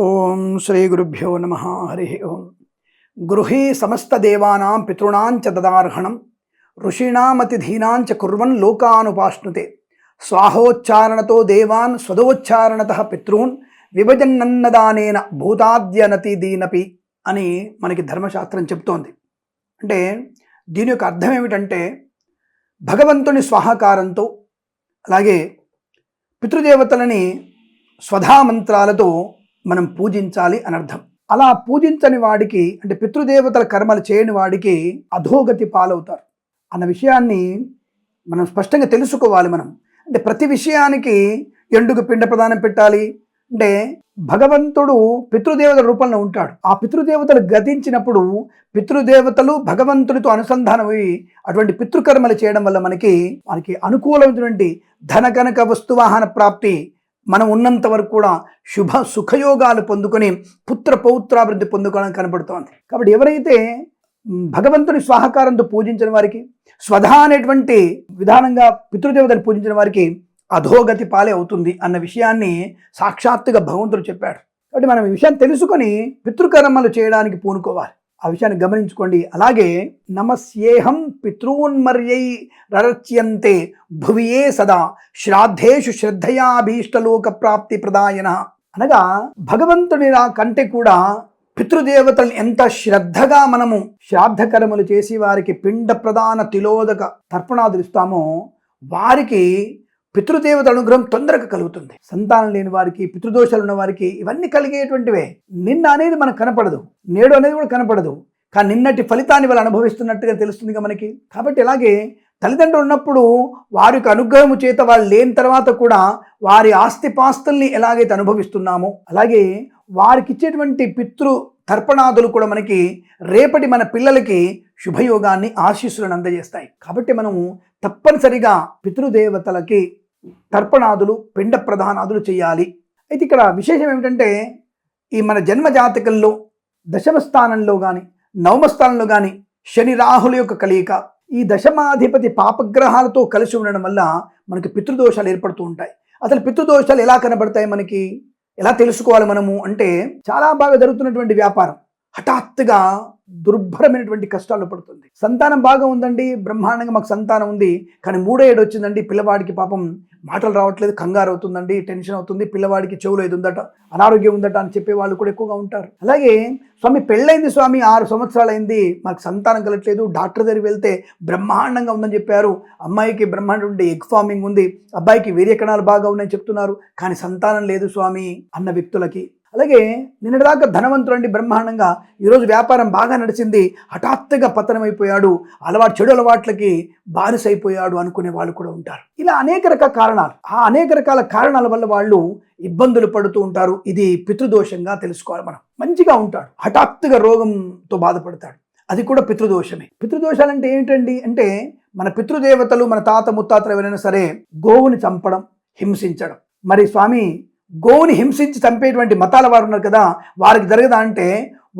ఓం శ్రీ గురుభ్యో నమ హరి ఓం. గృహీ సమస్తదేవానాం పితృణాంచ దదార్హణం ఋషీణామతిధీనాంచ కుర్వన్ లోకానుపాష్ణుతే స్వాహోచ్చారణతో దేవాన్ స్వదోచ్చారణత పితృన్ విభజన్నన్నదానేన భూతాద్యనతి దీనపి అని మనకి ధర్మశాస్త్రం చెప్తోంది. అంటే దీని యొక్క అర్థం ఏమిటంటే భగవంతుని స్వాహకారంతో అలాగే పితృదేవతలని స్వధామంత్రాలతో మనం పూజించాలి అని అర్థం. అలా పూజించని వాడికి అంటే పితృదేవతల కర్మలు చేయని వాడికి అధోగతి పాలవుతారు. అన్న విషయాన్ని మనం స్పష్టంగా తెలుసుకోవాలి మనం. అంటే ప్రతి విషయానికి ఎండుకు పిండ ప్రదానం పెట్టాలి. అంటే భగవంతుడు పితృదేవతల రూపంలో ఉంటాడు. ఆ పితృదేవతలు గతించినప్పుడు పితృదేవతలు భగవంతుడితో అనుసంధానమై అటువంటి పితృకర్మలు చేయడం వల్ల మనకి మనకి అనుకూలమైనటువంటి ధన కనక వస్తువాహన ప్రాప్తి మనం ఉన్నంత వరకు కూడా శుభ సుఖయోగాలు పొందుకొని పుత్ర పౌత్రాభివృద్ధి పొందుకోవడం కనబడుతోంది కాబట్టి ఎవరైతే భగవంతుని స్వాహకారంతో పూజించిన వారికి స్వధా అనేటువంటి విధానంగా పితృదేవతను పూజించిన వారికి అధోగతి పాలే అవుతుంది అన్న విషయాన్ని సాక్షాత్తుగా భగవంతుడు చెప్పాడు. కాబట్టి మనం ఈ విషయాన్ని తెలుసుకొని పితృకర్మలు చేయడానికి పూనుకోవాలి. ఆ విషయాన్ని గమనించుకోండి. అలాగే నమస్యేహం పితృన్మర్యై రరచ్యంతే భువియే సదా శ్రాద్ధేషు శ్రద్ధయాభీష్టలోక ప్రాప్తి ప్రదాయన అనగా భగవంతుని కంటే కూడా పితృదేవతల్ని ఎంత శ్రద్ధగా మనము శ్రాద్ధకర్మలు చేసి వారికి పిండ ప్రదాన తిలోదక తర్పణాదులు ఇస్తామో వారికి పితృదేవత అనుగ్రహం తొందరగా కలుగుతుంది. సంతానం లేని వారికి పితృదోషాలు ఉన్న వారికి ఇవన్నీ కలిగేటువంటివే. నిన్న అనేది మనకు కనపడదు. నేడు అనేది కూడా కనపడదు. కానీ నిన్నటి ఫలితాన్ని వాళ్ళు అనుభవిస్తున్నట్టుగా తెలుస్తుంది మనకి. కాబట్టి ఇలాగే తల్లిదండ్రులు ఉన్నప్పుడు వారి యొక్క అనుగ్రహము చేత వాళ్ళు లేని తర్వాత కూడా వారి ఆస్తిపాస్తుల్ని ఎలాగైతే అనుభవిస్తున్నామో అలాగే వారికి ఇచ్చేటువంటి పితృ తర్పణాదులు కూడా మనకి రేపటి మన పిల్లలకి శుభయోగాన్ని ఆశీస్సులను అందజేస్తాయి. కాబట్టి మనము తప్పనిసరిగా పితృదేవతలకి తర్పణాదులు పిండ ప్రధానాదులు చేయాలి. అయితే ఇక్కడ విశేషం ఏమిటంటే ఈ మన జన్మ జాతకంలో దశమ స్థానంలో కానీ నవమ స్థానంలో కానీ శని రాహుల యొక్క కలయిక ఈ దశమాధిపతి పాపగ్రహాలతో కలిసి ఉండడం వల్ల మనకి పితృదోషాలు ఏర్పడుతూ ఉంటాయి. అసలు పితృదోషాలు ఎలా కనబడతాయి మనకి? ఎలా తెలుసుకోవాలి మనము? అంటే చాలా బాగా జరుగుతున్నటువంటి వ్యాపారం. హఠాత్తుగా దుర్భరమైనటువంటి కష్టాలు పడుతుంది. సంతానం బాగా ఉందండి బ్రహ్మాండంగా మాకు సంతానం ఉంది కానీ మూడో ఏడు వచ్చిందండి పిల్లవాడికి పాపం మాటలు రావట్లేదు కంగారు అవుతుందండి టెన్షన్ అవుతుంది పిల్లవాడికి చెవులో ఇది ఉందట అనారోగ్యం ఉందట అని చెప్పే వాళ్ళు కూడా ఎక్కువగా ఉంటారు. అలాగే స్వామి పెళ్ళైంది స్వామి ఆరు సంవత్సరాలు అయింది మాకు సంతానం కలగట్లేదు డాక్టర్ దగ్గరికి వెళ్తే బ్రహ్మాండంగా ఉందని చెప్పారు. అమ్మాయికి బ్రహ్మాండం ఎగ్ ఫార్మింగ్ ఉంది అబ్బాయికి వీర్యకణాలు బాగా ఉన్నాయని చెప్తున్నారు కానీ సంతానం లేదు స్వామి అన్న వ్యక్తులకి. అలాగే నిన్నటిదాకా ధనవంతుడు అండి బ్రహ్మాండంగా. ఈరోజు వ్యాపారం బాగా నడిచింది. హఠాత్తుగా పతనమైపోయాడు. అలవాటు చెడు అలవాట్లకి బానిసైపోయాడు అనుకునే వాళ్ళు కూడా ఉంటారు. ఇలా అనేక రకాల కారణాలు. ఆ అనేక రకాల కారణాల వల్ల వాళ్ళు ఇబ్బందులు పడుతూ ఉంటారు. ఇది పితృదోషంగా తెలుసుకోవాలి మనం. మంచిగా ఉంటాడు. హఠాత్తుగా రోగంతో బాధపడతాడు. అది కూడా పితృదోషమే. పితృదోషాలు అంటే ఏమిటండి అంటే మన పితృదేవతలు మన తాత ముత్తాతలు ఎవరైనా సరే గోవుని చంపడం హింసించడం. మరి స్వామి గోవుని హింసించి చంపేటువంటి మతాల వారు ఉన్నారు కదా వారికి జరగదా అంటే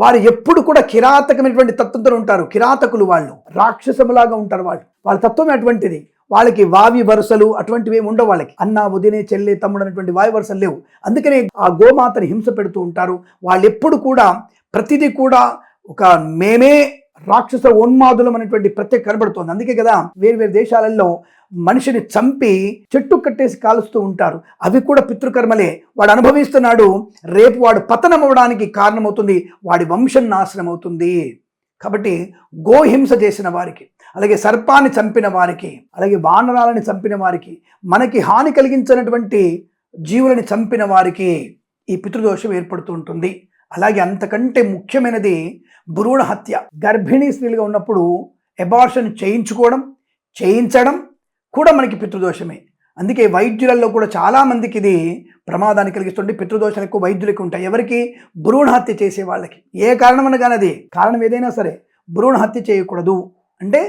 వారు ఎప్పుడు కూడా కిరాతకమైనటువంటి తత్వంతో ఉంటారు కిరాతకులు వాళ్ళు రాక్షసములాగా ఉంటారు వాళ్ళు. వాళ్ళ తత్వం అటువంటిది. వాళ్ళకి వావి వరుసలు అటువంటివి ఏమి ఉండవు వాళ్ళకి. అన్న వదినే చెల్లె తమ్ముడు అనేటువంటి వాయు వరుసలు లేవు. అందుకనే ఆ గోమాతని హింస పెడుతూ ఉంటారు. వాళ్ళు ఎప్పుడు కూడా ప్రతిదీ కూడా ఒక మేమే రాక్షస ఉన్మాదులం అనేటువంటి ప్రత్యేక కనబడుతోంది. అందుకే కదా వేరు వేరు దేశాలలో మనిషిని చంపి చెట్టు కట్టేసి కాలుస్తూ ఉంటారు. అవి కూడా పితృకర్మలే. వాడు అనుభవిస్తున్నాడు. రేపు వాడు పతనం అవడానికి కారణమవుతుంది. వాడి వంశం నాశనం అవుతుంది కాబట్టి గోహింస చేసిన వారికి అలాగే సర్పాన్ని చంపిన వారికి అలాగే వానరాలని చంపిన వారికి మనకి హాని కలిగించినటువంటి జీవులని చంపిన వారికి ఈ పితృదోషం ఏర్పడుతూ ఉంటుంది. అలాగే అంతకంటే ముఖ్యమైనది భ్రూణ హత్య. గర్భిణీ స్త్రీలుగా ఉన్నప్పుడు ఎబార్షన్ చేయించుకోవడం చేయించడం కూడా మనకి పితృదోషమే. అందుకే వైద్యులలో కూడా చాలా మందికి ఇది ప్రమాదాన్ని కలిగిస్తుంది. పితృదోషాలు ఎక్కువ వైద్యులకు ఉంటాయి. ఎవరికి? భ్రూణ హత్య చేసే వాళ్ళకి. ఏ కారణం కానీ అది కారణం ఏదైనా సరే భ్రూణ హత్య చేయకూడదు. అంటే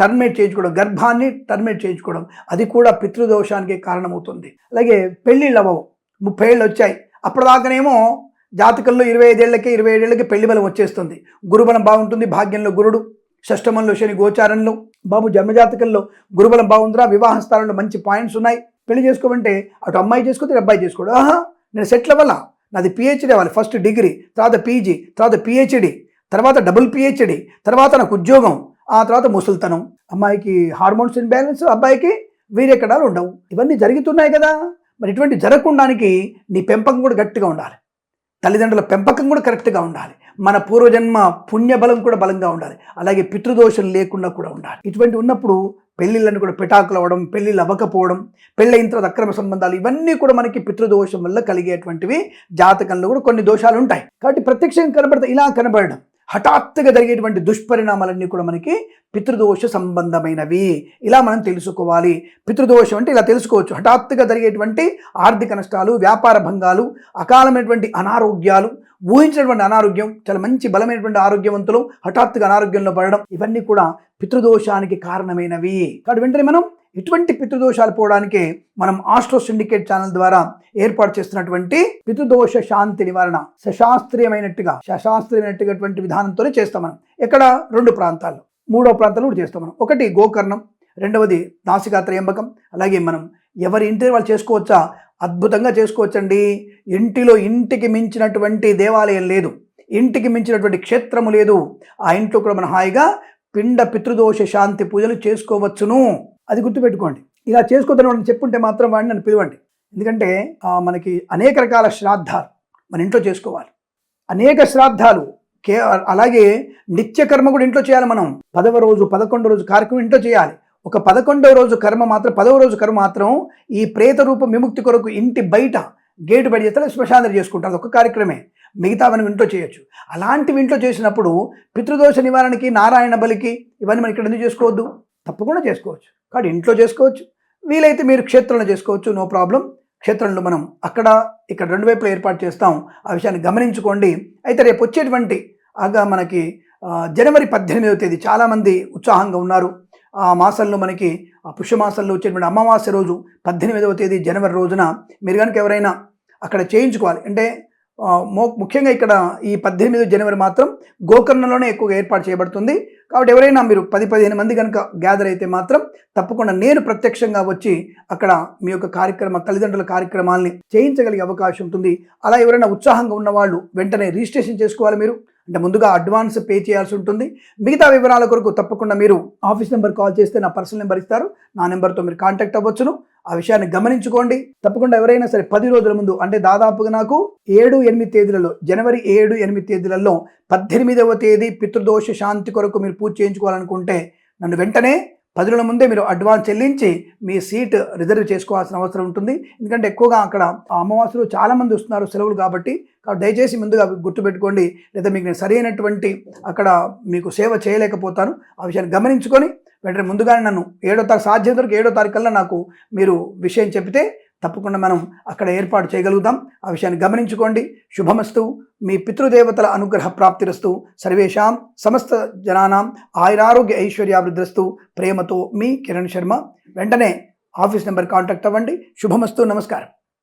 టర్మినేట్ చేయించుకోవడం. గర్భాన్ని టర్మినేట్ చేయించుకోవడం. అది కూడా పితృదోషానికి కారణమవుతుంది. అలాగే పెళ్ళిళ్ళు అవ్వవు. ముప్పై ఏళ్ళు వచ్చాయి. అప్పటిదాకానేమో జాతకంలో ఇరవై ఐదేళ్ళకి ఇరవై ఏడేళ్ళకి పెళ్ళి బలం వచ్చేస్తుంది. గురుబలం బాగుంటుంది. భాగ్యంలో గురుడు. షష్టమంలో శని గోచారంలో బాబు జన్మజాతకంలో గురుబలం బాగుందిరా వివాహ స్థానంలో మంచి పాయింట్స్ ఉన్నాయి. పెళ్ళి చేసుకోమంటే అటు అమ్మాయి చేసుకోతే అబ్బాయి చేసుకోడు. ఆహా నేను సెటిల్ అవ్వాలా? నాది పిహెచ్డి అవ్వాలి. ఫస్ట్ డిగ్రీ తర్వాత పీజీ తర్వాత పిహెచ్డి తర్వాత డబుల్ పిహెచ్డి తర్వాత నాకు ఉద్యోగం ఆ తర్వాత ముసలితనం. అమ్మాయికి హార్మోన్స్ ఇన్బ్యాలెన్స్ అబ్బాయికి వీరెక్కడాలు ఉండవు. ఇవన్నీ జరుగుతున్నాయి కదా. మరి ఇటువంటి జరగకుండానికి నీ పెంపకం కూడా గట్టిగా ఉండాలి. తల్లిదండ్రుల పెంపకం కూడా కరెక్ట్గా ఉండాలి. మన పూర్వజన్మ పుణ్యబలం కూడా బలంగా ఉండాలి. అలాగే పితృదోషం లేకుండా కూడా ఉండాలి. ఇటువంటి ఉన్నప్పుడు పెళ్ళిళ్ళని కూడా పిటాకులు అవ్వడం పెళ్ళిళ్ళు అవ్వకపోవడం పెళ్ళైన తర్వాత అక్రమ సంబంధాలు ఇవన్నీ కూడా మనకి పితృదోషం వల్ల కలిగేటువంటివి జాతకంలో కూడా కొన్ని దోషాలు ఉంటాయి. కాబట్టి ప్రత్యక్షంగా కనబడతాయి ఇలా కనబడడం హఠాత్తుగా జరిగేటువంటి దుష్పరిణామాలన్నీ కూడా మనకి పితృదోష సంబంధమైనవి. ఇలా మనం తెలుసుకోవాలి. పితృదోషం అంటే ఇలా తెలుసుకోవచ్చు. హఠాత్తుగా జరిగేటువంటి ఆర్థిక నష్టాలు వ్యాపార భంగాలు అకాలమైనటువంటి అనారోగ్యాలు ఊహించినటువంటి అనారోగ్యం చాలా మంచి బలమైనటువంటి ఆరోగ్యవంతులు హఠాత్తుగా అనారోగ్యంలో పడడం ఇవన్నీ కూడా పితృదోషానికి కారణమైనవి. కాబట్టి వెంటనే మనం ఇటువంటి పితృదోషాలు పోవడానికి మనం ఆస్ట్రో సిండికేట్ ఛానల్ ద్వారా ఏర్పాటు చేస్తున్నటువంటి పితృదోష శాంతి నివారణ సశాస్త్రీయమైనట్టుగా సశాస్త్రీయమైనటువంటి విధానంతోనే చేస్తాం మనం. ఎక్కడ రెండు ప్రాంతాలు మూడో ప్రాంతాలు కూడా చేస్తాం మనం. ఒకటి గోకర్ణం రెండవది నాసికా త్రయంబకం అలాగే మనం ఎవరి ఇంటి వాళ్ళు చేసుకోవచ్చా? అద్భుతంగా చేసుకోవచ్చండి. ఇంటిలో ఇంటికి మించినటువంటి దేవాలయం లేదు. ఇంటికి మించినటువంటి క్షేత్రము లేదు. ఆ ఇంట్లో కూడా మనం హాయిగా పిండ పితృదోష శాంతి పూజలు చేసుకోవచ్చును. అది గుర్తుపెట్టుకోండి. ఇలా చేసుకోదని చెప్పుంటే మాత్రం వాడిని నన్ను పిలవండి. ఎందుకంటే మనకి అనేక రకాల శ్రాద్ధాలు మన ఇంట్లో చేసుకోవాలి. అనేక శ్రాద్ధాలు కే అలాగే నిత్యకర్మ కూడా ఇంట్లో చేయాలి మనం. పదవ రోజు పదకొండు రోజు కార్యక్రమం ఇంట్లో చేయాలి. ఒక పదకొండవ రోజు కర్మ మాత్రం పదవ రోజు కర్మ మాత్రం ఈ ప్రేత రూప విముక్తి కొరకు ఇంటి బయట గేటు బయట చేస్తారు శ్మశానం చేసుకుంటారు. అది ఒక కార్యక్రమే. మిగతా మనం ఇంట్లో చేయొచ్చు. అలాంటివి ఇంట్లో చేసినప్పుడు పితృదోష నివారణకి నారాయణ బలికి ఇవన్నీ మనం ఇక్కడ ఎందుకు చేసుకోవద్దు? తప్పకుండా చేసుకోవచ్చు. కాబట్టి ఇంట్లో చేసుకోవచ్చు. వీలైతే మీరు క్షేత్రంలో చేసుకోవచ్చు. No problem. క్షేత్రంలో మనం అక్కడ ఇక్కడ రెండు వైపులు ఏర్పాటు చేస్తాం. ఆ విషయాన్ని గమనించుకోండి. అయితే రేపు వచ్చేటువంటి ఆగా మనకి జనవరి పద్దెనిమిదవ తేదీ చాలామంది ఉత్సాహంగా ఉన్నారు. ఆ మాసంలో మనకి ఆ పుష్యమాసంలో వచ్చేటువంటి అమావాస్య రోజు పద్దెనిమిదవ తేదీ జనవరి రోజున మీరు కనుక ఎవరైనా అక్కడ చేయించుకోవాలి. అంటే మో- ముఖ్యంగా ఇక్కడ ఈ పద్దెనిమిది జనవరి మాత్రం గోకర్ణంలోనే ఎక్కువగా ఏర్పాటు చేయబడుతుంది. కాబట్టి ఎవరైనా మీరు పది పదిహేను మంది కనుక గ్యాదర్ అయితే మాత్రం తప్పకుండా నేను ప్రత్యక్షంగా వచ్చి అక్కడ మీ యొక్క కార్యక్రమ తల్లిదండ్రుల కార్యక్రమాల్ని చేయించగలిగే అవకాశం ఉంటుంది. అలా ఎవరైనా ఉత్సాహంగా ఉన్నవాళ్ళు వెంటనే రిజిస్ట్రేషన్ చేసుకోవాలి మీరు. అంటే ముందుగా అడ్వాన్స్ పే చేయాల్సి ఉంటుంది. మిగతా వివరాల కొరకు తప్పకుండా మీరు ఆఫీస్ నెంబర్ కాల్ చేస్తే నా పర్సనల్ నెంబర్ ఇస్తారు. నా నెంబర్తో మీరు కాంటాక్ట్ అవ్వచ్చును. ఆ విషయాన్ని గమనించుకోండి. తప్పకుండా ఎవరైనా సరే పది రోజుల ముందు అంటే దాదాపుగా నాకు ఏడు ఎనిమిది తేదీలలో జనవరి ఏడు ఎనిమిది తేదీలలో పద్దెనిమిదవ తేదీ పితృదోష శాంతి కొరకు మీరు పూజ చేయించుకోవాలనుకుంటే నన్ను వెంటనే పది రోజుల ముందే మీరు అడ్వాన్స్ చెల్లించి మీ సీట్ రిజర్వ్ చేసుకోవాల్సిన అవసరం ఉంటుంది. ఎందుకంటే ఎక్కువగా అక్కడ ఆ చాలామంది వస్తున్నారు సెలవులు కాబట్టి. కాబట్టి దయచేసి ముందుగా గుర్తుపెట్టుకోండి. లేదా మీకు నేను సరైనటువంటి అక్కడ మీకు సేవ చేయలేకపోతాను. ఆ విషయాన్ని గమనించుకొని వెంటనే ముందుగానే నన్ను ఏడో తారీఖు సాధ్యం వరకు ఏడో తారీఖు కల్లా నాకు మీరు విషయం చెప్తే తప్పకుండా మనం అక్కడ ఏర్పాటు చేయగలుగుతాం. ఆ విషయాన్ని గమనించుకోండి. శుభమస్తు. మీ పితృదేవతల అనుగ్రహ ప్రాప్తిరస్తు. సర్వేషాం సమస్త జనానాం ఆయురారోగ్య ఐశ్వర్యాభివృద్ధిరస్తు. ప్రేమతో మీ కిరణ్ శర్మ. వెంటనే ఆఫీస్ నెంబర్ కాంటాక్ట్ అవ్వండి. శుభమస్తు. నమస్కారం.